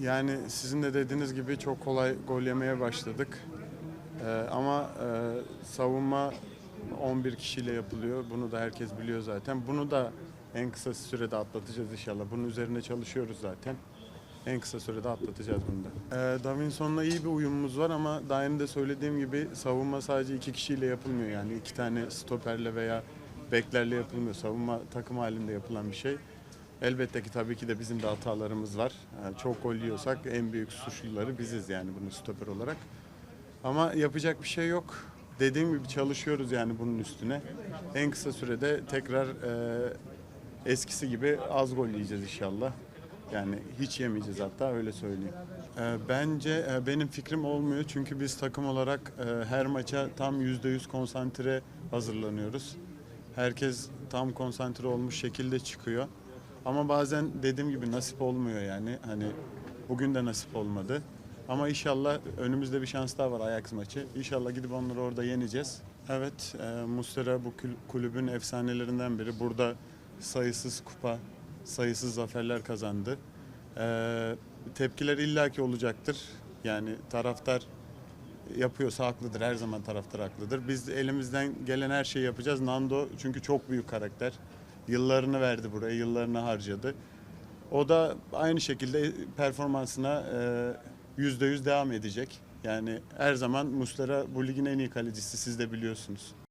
Yani sizin de dediğiniz gibi çok kolay gol yemeye başladık. Ee, ama e, savunma 11 kişiyle yapılıyor. Bunu da herkes biliyor zaten. Bunu da en kısa sürede atlatacağız inşallah. Bunun üzerine çalışıyoruz zaten. En kısa sürede atlatacağız bunu da. Ee, Davinson'la iyi bir uyumumuz var ama daha önce de söylediğim gibi savunma sadece iki kişiyle yapılmıyor. Yani iki tane stoperle veya beklerle yapılmıyor. Savunma takım halinde yapılan bir şey. Elbette ki tabii ki de bizim de hatalarımız var. Yani çok gol yiyorsak en büyük suçluları biziz yani bunu stoper olarak. Ama yapacak bir şey yok. Dediğim gibi çalışıyoruz yani bunun üstüne. En kısa sürede tekrar e, eskisi gibi az gol yiyeceğiz inşallah. Yani hiç yemeyeceğiz hatta öyle söyleyeyim. E, bence e, benim fikrim olmuyor çünkü biz takım olarak e, her maça tam %100 konsantre hazırlanıyoruz. Herkes tam konsantre olmuş şekilde çıkıyor. Ama bazen dediğim gibi nasip olmuyor yani. Hani bugün de nasip olmadı. Ama inşallah önümüzde bir şans daha var Ajax maçı. İnşallah gidip onları orada yeneceğiz. Evet, e, Muslera bu kul- kulübün efsanelerinden biri. Burada sayısız kupa, sayısız zaferler kazandı. E, tepkiler illaki olacaktır. Yani taraftar yapıyorsa haklıdır. Her zaman taraftar haklıdır. Biz elimizden gelen her şeyi yapacağız. Nando çünkü çok büyük karakter. Yıllarını verdi buraya, yıllarını harcadı. O da aynı şekilde performansına e, yüzde yüz devam edecek. Yani her zaman Muslera bu ligin en iyi kalecisi siz de biliyorsunuz.